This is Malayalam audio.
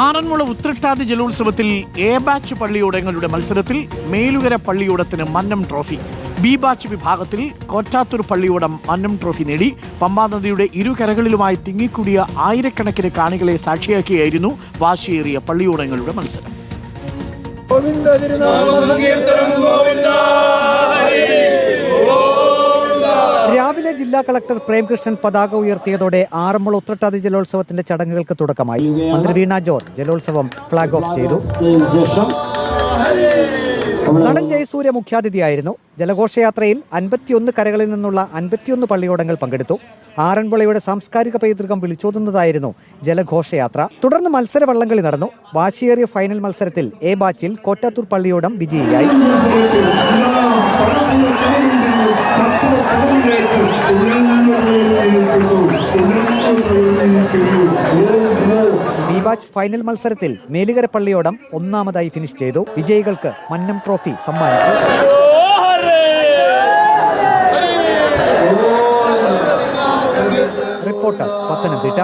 ആറന്മുള ഉത്രട്ടാതി ജലോത്സവത്തിൽ എ ബാച്ച് പള്ളിയോടങ്ങളുടെ മത്സരത്തിൽ മേലുകര പള്ളിയോടത്തിന് മന്നം ട്രോഫി ബി ബാച്ച് വിഭാഗത്തിൽ കോറ്റാത്തൂർ പള്ളിയോടം മന്നം ട്രോഫി നേടി പമ്പാ നദിയുടെ ഇരുകരകളിലുമായി തിങ്ങിക്കൂടിയ ആയിരക്കണക്കിന് കാണികളെ സാക്ഷിയാക്കിയായിരുന്നു വാശിയേറിയ പള്ളിയോടങ്ങളുടെ മത്സരം. ജില്ലാ കളക്ടർ പ്രേംകൃഷ്ണൻ പതാക ഉയർത്തിയതോടെ ആറന്മുള ഉത്രട്ടാതി ജലോത്സവത്തിന്റെ ചടങ്ങുകൾക്ക് തുടക്കമായി. മന്ത്രി വീണ ജോർജ് ജലോത്സവം ഫ്ളാഗ് ഓഫ് ചെയ്തു. നടൻ ജയസൂര്യ മുഖ്യാതിഥിയായിരുന്നു. ജലഘോഷയാത്രയിൽ അൻപത്തിയൊന്ന് കരകളിൽ നിന്നുള്ള അൻപത്തിയൊന്ന് പള്ളിയോടങ്ങൾ പങ്കെടുത്തു. ആറന്മുളയുടെ സാംസ്കാരിക പൈതൃകം വിളിച്ചോതുന്നതായിരുന്നു ജലഘോഷയാത്ര. തുടർന്ന് മത്സര വള്ളംകളി നടന്നു വാശിയേറിയ ഫൈനൽ മത്സരത്തിൽ എ ബാച്ചിൽ കോറ്റാത്തൂർ പള്ളിയോടം വിജയിയായി. ബാച്ച് ഫൈനൽ മത്സരത്തിൽ മേലുകര പള്ളിയോടം ഒന്നാമതായി ഫിനിഷ് ചെയ്തു. വിജയികൾക്ക് മന്നം ട്രോഫി സമ്മാനിച്ചു. റിപ്പോർട്ടർ പത്തനംതിട്ട.